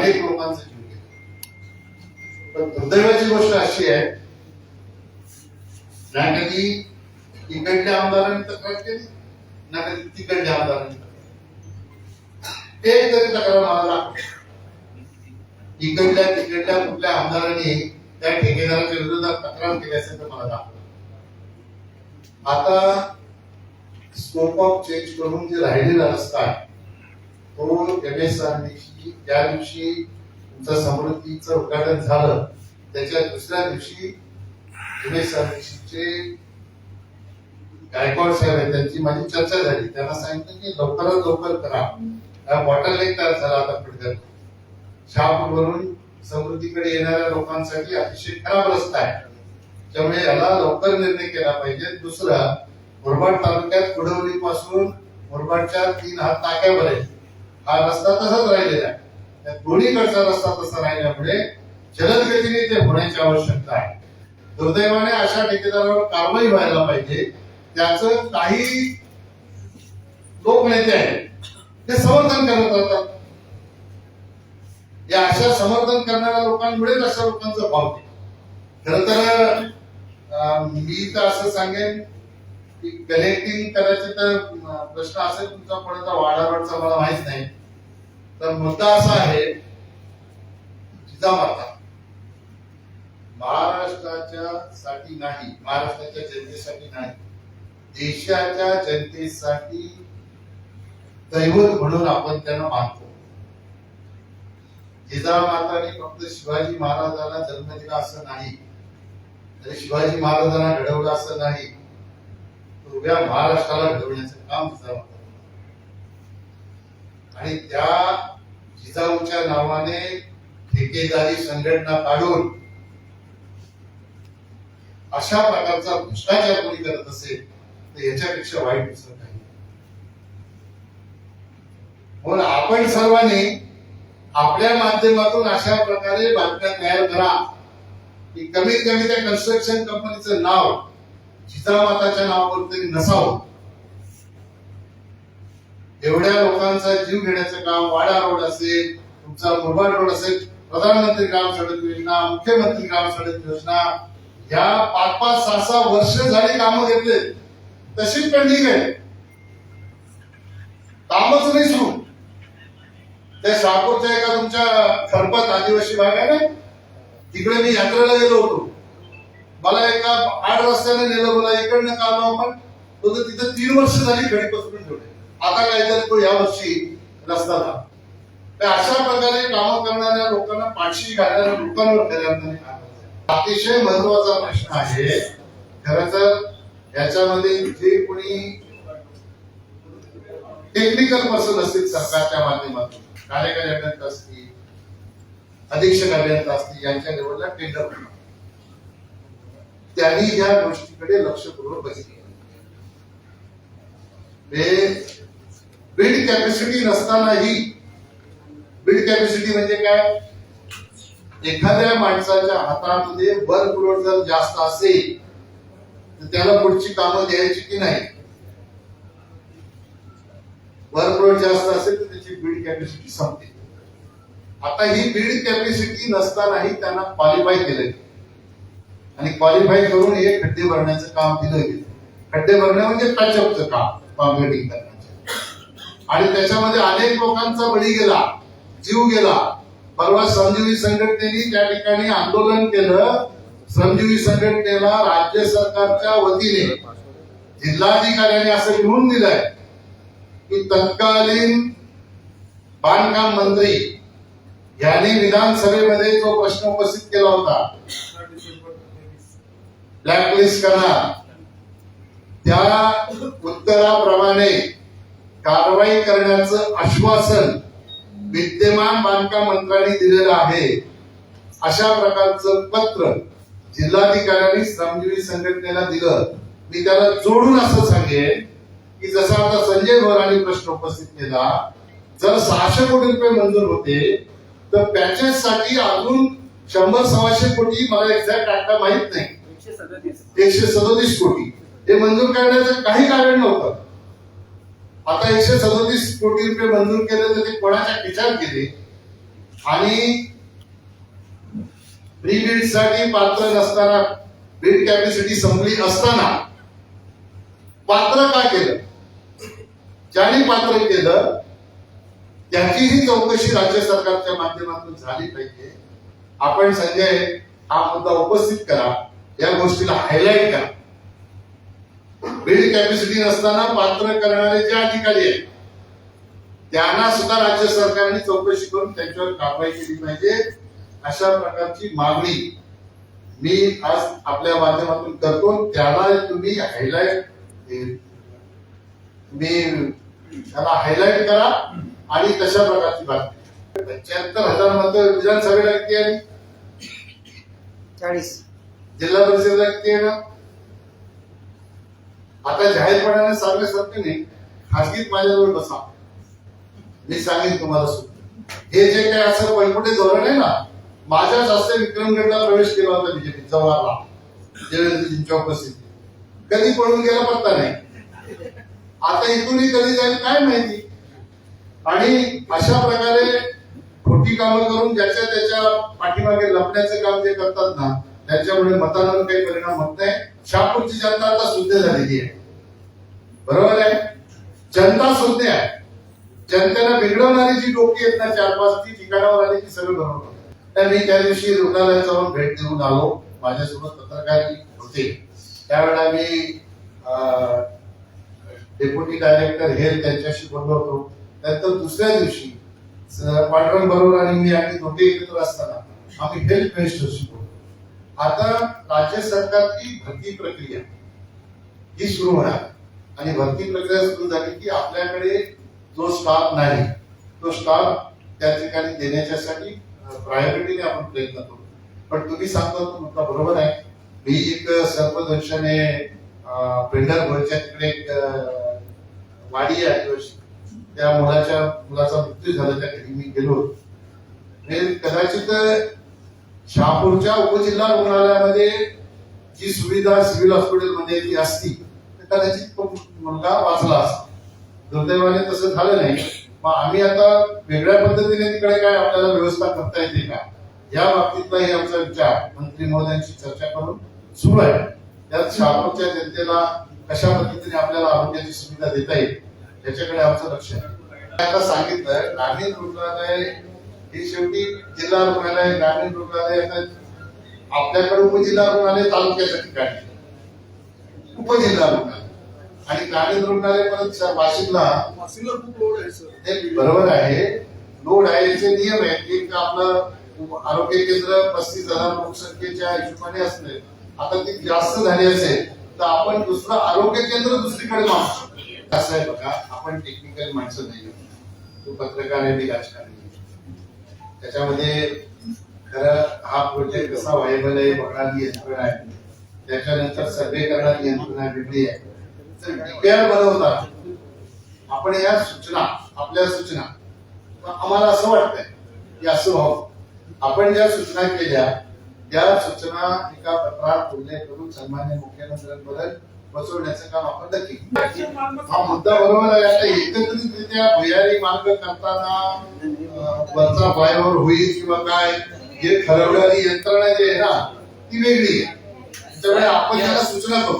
अनेक लोकांचा जीव गेला. पण दुर्दैवाची गोष्ट अशी आहे ना कधी इकडल्या आमदारांनी तक्रार केली ना कधी तिकडल्या आमदारांनी एक तरी तक्रार मला दाखव इकडल्या तिकडल्या कुठल्या आमदारांनी त्या ठेकेदाराच्या विरोधात तक्रार केली असेल तर मला दाखव आता स्कोप ऑफ चेंज करून जे राहिलेला रस्ता आहे तो एम एस ज्या दिवशी तुमचं समृद्धीचं उद्घाटन झालं. त्याच्या दुसऱ्या दिवशी एम एस गायकवाड साहेब आहेत त्यांची माझी चर्चा झाली. त्यांना सांगितलं की लवकरात लवकर करा. बॉटल लेक तयार झाला आता पुढे शहापूरवरून समृद्धीकडे येणाऱ्या लोकांसाठी अतिशय खराब रस्ता आहे. त्यामुळे याला लवकर निर्णय केला पाहिजे. दुसरा मुरबाड तालुक्यात कुडवली पासून मुरबाडच्या तीन हात ताक्यावर आहे हा रस्ता तसाच राहिलेला आहे. दोन्हीकडचा रस्ता तसा राहिल्यामुळे जलद गतीने ते होण्याची आवश्यकता आहे. दुर्दैवाने अशा ठेकेदारावर कारवाई व्हायला पाहिजे. त्याच काही लोक नेते आहेत ते समर्थन करत राहतात. या अशा समर्थन करणाऱ्या लोकांमुळे अशा लोकांचं भाव खर तर अं, मी तर असं सांगेन की कनेक्टिंग करायचे तर प्रश्न असेल तुमचा कोणाचा वाडावडचा मला माहीत नाही. तर मुद्दा असा आहे जिजामाता महाराष्ट्राच्या साठी नाही महाराष्ट्राच्या जनतेसाठी नाही. देशाच्या जनतेसाठी दैवत म्हणून आपण त्यांना मानतो. जिजामाताने फक्त शिवाजी महाराजांना जन्म दिला असं नाही. तरी शिवाजी महाराजांना घडवलं असं नाही. उभ्या महाराष्ट्राला घडवण्याचं काम जिजामाता आणि त्या जिजाऊच्या नावाने ठेकेदारी संघटना काढून अशा प्रकारचा भ्रष्टाचार कोणी करत असेल तर याच्यापेक्षा वाईट दुसरं काही म्हणून आपण सर्वांनी आपल्या माध्यमातून अशा प्रकारे बातम्या तयार करा की कमीत कमी त्या कन्स्ट्रक्शन कंपनीचं नाव जिजामाताच्या नावावर तरी नसावं. एवढ्या लोकांचा जीव घेण्याचं काम वाडा रोड असेल तुमचा मुरबाड रोड असेल प्रधानमंत्री ग्राम सडक योजना मुख्यमंत्री ग्राम सडक योजना या पाच पाच सहा सहा वर्ष झाली कामं घेतले. तशीच पेंडिंग आहे. कामच नाही सुरू. त्या शहापूरच्या एका तुमच्या खरपत आदिवासी भाग आहे ना? तिकडे मी यात्रेला गेलो होतो. मला एका आठ रस्त्याने नेलं मला इकडनं काम आपण. तो तिथं तीन वर्ष झाली घडी पसरून ठेवले आता काय तर तो यावर्षी रस्ता झाला अशा प्रकारे कामं करणाऱ्या लोकांना पाठशी घालणाऱ्या लोकांवर खऱ्या अतिशय महत्त्वाचा प्रश्न आहे. खर तर याच्यामध्ये जे कोणी टेक्निकल पर्सन असतील सरकारच्या माध्यमातून कार्यकारी अभियंता असतील अधीक्षक अभियंता असतील यांच्या लेवलला टेंडर त्यांनी या गोष्टीकडे लक्षपूर्वक बघितलं. बिल्ड कॅपॅसिटी नसतानाही बिल्ड कॅपॅसिटी म्हणजे काय? एखाद्या माणसाच्या हातामध्ये वर्कलोड जर जास्त असेल तर त्याला पुढची कामं द्यायची की नाही? वर्कलोड जास्त असेल तर त्याची बिल्ड कॅपॅसिटी संपते. आता ही बिल्ड कॅपॅसिटी नसतानाही त्यांना क्वालिफाय केलं आणि क्वालिफाय करून हे खड्डे भरण्याचं काम दिलं गेलं. खड्डे भरणं म्हणजे पॅचअपचं काम कॉन्क्रिटिंग करणं. आणि त्याच्यामध्ये अनेक लोकांचा बळी गेला जीव गेला. परवा संजीवी संघटनेने त्या ठिकाणी आंदोलन केलं. संजीवी संघटनेला राज्य सरकारच्या वतीने जिल्हाधिकाऱ्यांनी असं लिहून दिलंय की तत्कालीन बांधकाम मंत्री यांनी विधानसभेमध्ये जो प्रश्न उपस्थित केला होता ब्लॅकलिस्ट करणार. त्या उत्तराप्रमाणे कारवाई करण्याचं आश्वासन विद्यमान बांधकाम मंत्र्यांनी दिलेलं आहे. अशा प्रकारचं पत्र जिल्हाधिकाऱ्यांनी श्रमजीवी संघटनेला दिलं. मी त्याला जोडून असं सांगेन की जसा आता संजय भोरांनी प्रश्न उपस्थित केला जर सहाशे कोटी रुपये मंजूर होते तर पॅचेस साठी अजून शंभर सव्वाशे कोटी मला एक्झॅक्ट आकडा माहीत नाही. एकशे सदतीस सदोतीस कोटी. हे मंजूर करण्याचं काही कारण नव्हतं. आता एकशे सदोतीस कोटी रुपये मंजूर केले तर ते कोणाच्या खिशात गेले? आणि प्री बीडसाठी पात्र नसताना बीड कॅपॅसिटी संपली असताना पात्र का केलं? ज्याने पात्र केलं त्याचीही चौकशी राज्य सरकारच्या माध्यमातून झाली पाहिजे. आपण संजय हा मुद्दा उपस्थित करा या गोष्टीला हायलाईट करा. बीड कॅपॅसिटी नसताना पात्र करणारे जे अधिकारी आहेत त्यांना सुद्धा राज्य सरकारने चौकशी करून त्यांच्यावर कारवाई केली पाहिजे. अशा प्रकारची मागणी मी आज आपल्या माध्यमातून करतो. त्याला तुम्ही हायलाईट तुम्ही त्याला हायलाईट करा आणि तशा प्रकारची बातमी पंच्याहत्तर हजार मतं विधानसभेला किती आली चाळीस. जिल्हा परिषदेला किती येणार आता जाहीरपणाने सांगण्यासारखं नाही खासगीत माझ्याजवळ बसा. मी सांगेन तुम्हाला सुद्धा. हे जे काही असं पळपुटे धोरण आहे ना माझ्या जास्त विक्रमगडला प्रवेश केला होता बीजेपी जवाहरला देवेंद्रजींच्या उपस्थितीत कधी पळून गेला पत्ता नाही. आता इथूनही कधी जाईल काय माहिती? आणि अशा प्रकारे खोटी कामं करून ज्याच्या त्याच्या पाठीमागे लपण्याचं काम जे करतात ना त्याच्यामुळे मतांवर काही परिणाम होत नाही. शहापूरची जनता आता शुद्ध झालेली आहे. बरोबर आहे? जनता शुद्ध आहे. जनतेला बिघडवणारी जी डोकी आहेत ना चार पाच ती ठिकाणावर आली की सगळं बरोबर. तर मी त्या दिवशी रुग्णालयात जाऊन भेट देऊन आलो. माझ्यासोबत पत्रकार होते. त्यावेळेला मी अं, डेप्युटी डायरेक्टर हेल्थ त्यांच्याशी बोललो होतो. त्यानंतर दुसऱ्या दिवशी स- पांडुरंग बरोबर आणि मी आम्ही दोघे एकत्र असताना आम्ही हेल्थ मिनिस्टरशी बोललो. आता राज्य सरकारची भरती प्रक्रिया ही सुरू होणार. आणि भरती प्रक्रिया सुरू झाली की आपल्याकडे जो स्टाफ नाही तो स्टाफ त्या ठिकाणी देण्याच्यासाठी प्रायोरिटीने आपण प्रयत्न करू. पण तुम्ही सांगता तो मुद्दा बरोबर आहे. मी एक सर्वदर्शने पेंढर भरच्या तिकडे एक वाडी आहे त्या मुलाच्या मुलाचा मृत्यू झाला त्या मी गेलो हे म्हणजे कदाचित शहापूरच्या उपजिल्हा रुग्णालयामध्ये जी सुविधा सिव्हिल हॉस्पिटलमध्ये ती असती तर कदाचित तो मुलगा वाचला असता. दुर्दैवाने तसं झालं नाही. मग आम्ही आता वेगळ्या पद्धतीने तिकडे काय आपल्याला व्यवस्था करता येते का? या बाबतीतलाही आमचा विचार मंत्री महोदयांशी चर्चा करून सुरू आहे. त्यात शहापूरच्या जनतेला कशा पद्धतीने आपल्याला आरोग्याची सुविधा देता येईल याच्याकडे आमचं लक्ष आहे. आता सांगितलं ग्रामीण रुग्णालय ही शेवटी जिल्हा रुग्णालय ग्रामीण रुग्णालय आपल्याकडे उपजिल्हा रुग्णालय तालुक्याच्या ठिकाणी. उपजिल्हा रुग्णालय. आणि ग्रामीण रुग्णालय परत वाशिमला वाशिमला खूप लोड आहे सर. बरोबर आहे. लोड आहे याचे नियम आहेत एक आपलं आरोग्य केंद्र पस्तीस हजार लोकसंख्येच्या हिशोबाने असले आता ती जास्त झाली असेल तर आपण दुसरं आरोग्य केंद्र दुसरीकडे मागू शकतो. असं आहे बघा आपण टेक्निकल माणसं नाही. तो पत्रकार आहे मी राजकारणी. त्याच्यामध्ये खरं हा प्रोजेक्ट कसा व्हायबल आहे बघणारी यंत्रणा आहे. त्याच्यानंतर सर्वे करणारी यंत्रणा वेगळी आहे. तर DPR बनवतात आपण या सूचना आपल्या सूचना आम्हाला असं वाटतंय की असं व्हावं. आपण ज्या सूचना केल्या त्या सूचना एका पत्रात उल्लेख करून सन्मान्य मुख्यमंत्र्यांबद्दल पोहोचवण्याचं काम आपण नक्की. हा मुद्दा बरोबर आहे. आता एकत्रितरित्या भुयारी मार्ग करताना वरचा फ्लायओव्हर होईल किंवा काय हे ठरवणारी यंत्रणा जी आहे ना ती वेगळी आहे. त्यामुळे आपण त्याला सूचना करू.